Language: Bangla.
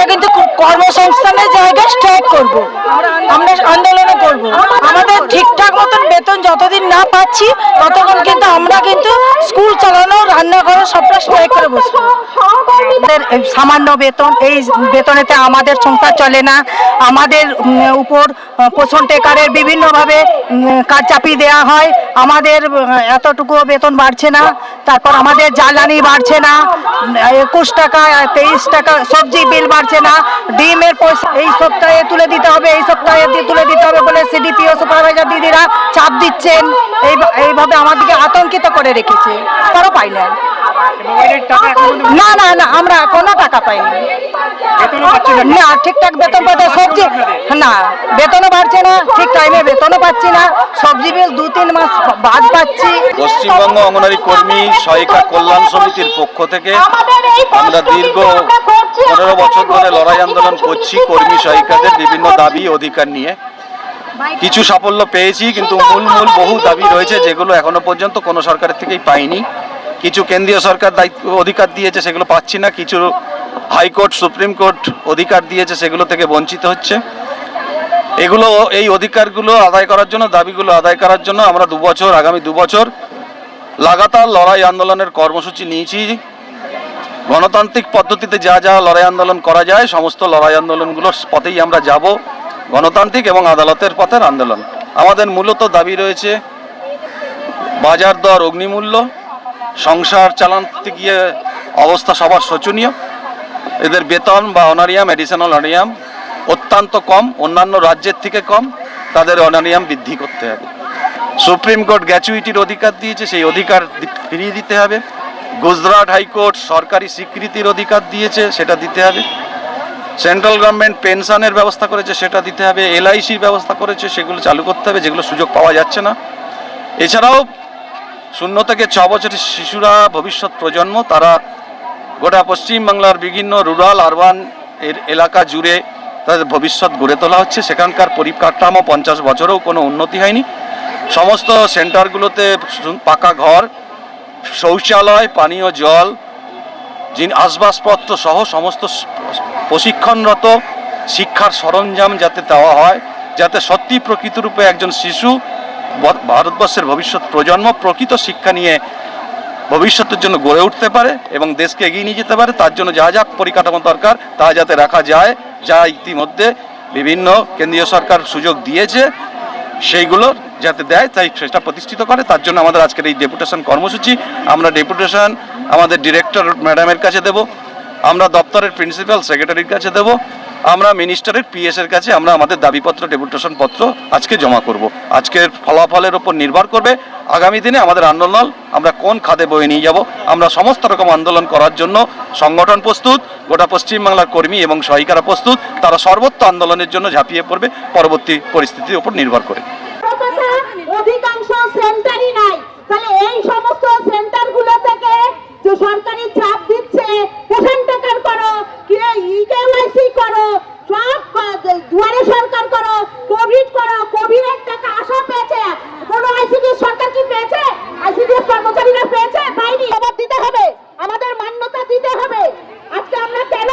আমরা কিন্তু কর্মসংস্থানের জায়গায় স্ট্রাইক করব। আমরা আন্দোলনে করব। আমাদের ঠিকঠাক মতন বেতন যতদিন না পাচ্ছি ততক্ষণ কিন্তু আমরা কিন্তু স্কুল চালানো রান্না করা সবটা স্ট্রাইক করে বসবো। সামান্য বেতন এই বেতনেতে আমাদের সংসার চলে না। আমাদের উপর পোষণ টেকারের বিভিন্নভাবে কাজ চাপিয়ে দেওয়া হয়। আমাদের আহ, এতটুকুও বেতন বাড়ছে না। তারপর আমাদের জ্বালানি বাড়ছে না। একুশ টাকা তেইশ টাকা সবজি বিল বাড়ছে না। ডিমের পয়সা এই সপ্তাহে তুলে দিতে হবে এই সপ্তাহে তুলে দিতে হবে বলে সিডিপিও সুপারভাইজার দিদিরা চাপ দিচ্ছেন এই এইভাবে আমাদেরকে আতঙ্কিত করে রেখেছে। তারও পাই না না না না আমরা কোনো টাকা পাইনি। না। ঠিকঠাক বেতন পাতে সবজি না বেতনও বাড়ছে না ঠিক টাইমে বেতনও পাচ্ছি না সবজি বিল দু তিন মাস বাদ পাচ্ছি। পশ্চিমবঙ্গ অঙ্গনারী কর্মী সহায়িকা কল্যাণ সমিতির পক্ষ থেকে আমরা দীর্ঘ পনেরো বছর ধরে লড়াই আন্দোলন করছি কর্মী সহায়িকাদের বিভিন্ন দাবি অধিকার নিয়ে। কিছু সাফল্য পেয়েছি কিন্তু মূল মূল বহু দাবি রয়েছে যেগুলো এখনও পর্যন্ত কোনো সরকারের থেকেই পাইনি। কিছু কেন্দ্রীয় সরকার দায়িত্ব অধিকার দিয়েছে সেগুলো পাচ্ছি না। কিছু হাইকোর্ট সুপ্রিম কোর্ট অধিকার দিয়েছে সেগুলো থেকে বঞ্চিত হচ্ছে। এগুলো এই অধিকারগুলো আদায় করার জন্য দাবিগুলো আদায় করার জন্য আমরা দুবছর আগামী দুবছর লাগাতার লড়াই আন্দোলনের কর্মসূচি নিয়েছি। গণতান্ত্রিক পদ্ধতিতে যা যা লড়াই আন্দোলন করা যায় সমস্ত লড়াই আন্দোলনগুলোর পথেই আমরা যাব। গণতান্ত্রিক এবং আদালতের পথের আন্দোলন। আমাদের মূলত দাবি রয়েছে বাজার দর, অগ্নিমূল্য, সংসার চালাতে গিয়ে অবস্থা সবার শোচনীয়। এদের বেতন বা অনারিয়াম এডিশনাল অনারিয়াম অত্যন্ত কম, অন্যান্য রাজ্যের থেকে কম, তাদের অনারিয়াম বৃদ্ধি করতে হবে। সুপ্রিম কোর্ট গ্র্যাচুইটির অধিকার দিয়েছে, সেই অধিকার ফিরিয়ে দিতে হবে। গুজরাট হাইকোর্ট সরকারি স্বীকৃতির অধিকার দিয়েছে, সেটা দিতে হবে। সেন্ট্রাল গভর্নমেন্ট পেনশনের ব্যবস্থা করেছে, সেটা দিতে হবে, এলআইসির ব্যবস্থা করেছে, সেগুলো চালু করতে হবে, যেগুলো সুযোগ পাওয়া যাচ্ছে না। এছাড়াও শূন্য থেকে ছ বছরের শিশুরা ভবিষ্যৎ প্রজন্ম, তারা গোটা পশ্চিমবাংলার বিভিন্ন রুরাল, আরবান এর এলাকা জুড়ে তাদের ভবিষ্যৎ গড়ে তোলা হচ্ছে। সেখানকার পরিকাঠামো পঞ্চাশ বছরেও কোনো উন্নতি হয়নি। সমস্ত সেন্টারগুলোতে পাকা ঘর, শৌচালয়, পানীয় জল যিনি আসবাবপত্র সহ সমস্ত প্রশিক্ষণরত শিক্ষার সরঞ্জাম যাতে দেওয়া হয়, যাতে সত্যি প্রকৃত রূপে একজন শিশু ভারতবর্ষের ভবিষ্যৎ প্রজন্ম প্রকৃত শিক্ষা নিয়ে ভবিষ্যতের জন্য গড়ে উঠতে পারে এবং দেশকে এগিয়ে নিয়ে যেতে পারে, তার জন্য যা যা পরিকাঠামো দরকার তা যাতে রাখা যায়, যা ইতিমধ্যে বিভিন্ন কেন্দ্রীয় সরকার সুযোগ দিয়েছে, সেইগুলো যাতে দেয়, তাই সেটা প্রতিষ্ঠিত করে। তার জন্য আমাদের আজকের এই ডেপুটেশন কর্মসূচি, আমরা ডেপুটেশন আমাদের ডিরেক্টর ম্যাডামের কাছে দেব। আমরা দপ্তরের প্রিন্সিপাল সেক্রেটারির কাছে দেব, আমরা মিনিস্টারের পিএস এর কাছে আমরা আমাদের দাবিপত্র, ডেপুটেশন পত্র আজকে জমা করব। আজকের ফলাফলের উপর নির্ভর করবে আগামী দিনে আমাদের আন্দোলন, আমরা কোন খাদে বয়ে নিয়ে যাব, আমরা সমস্ত রকম আন্দোলন করার জন্য সংগঠন প্রস্তুত, গোটা পশ্চিমবাংলার কর্মী এবং সহায়িকারা প্রস্তুত, তারা সর্বত্র আন্দোলনের জন্য ঝাঁপিয়ে পড়বে, পরবর্তী পরিস্থিতির উপর নির্ভর করে। অধিকাংশ সেন্টার দুয়ারে সরকার করো, কোভিড করো কোভিড এর টাকা আশা পেয়েছে। কোন আইসিডি সরকার কি পেয়েছে? আইসিডি কর্মচারীরা পেয়েছে? পাইনি। জবাব দিতে হবে। আমাদের মান্যতা দিতে হবে। আজকে আমরা কেন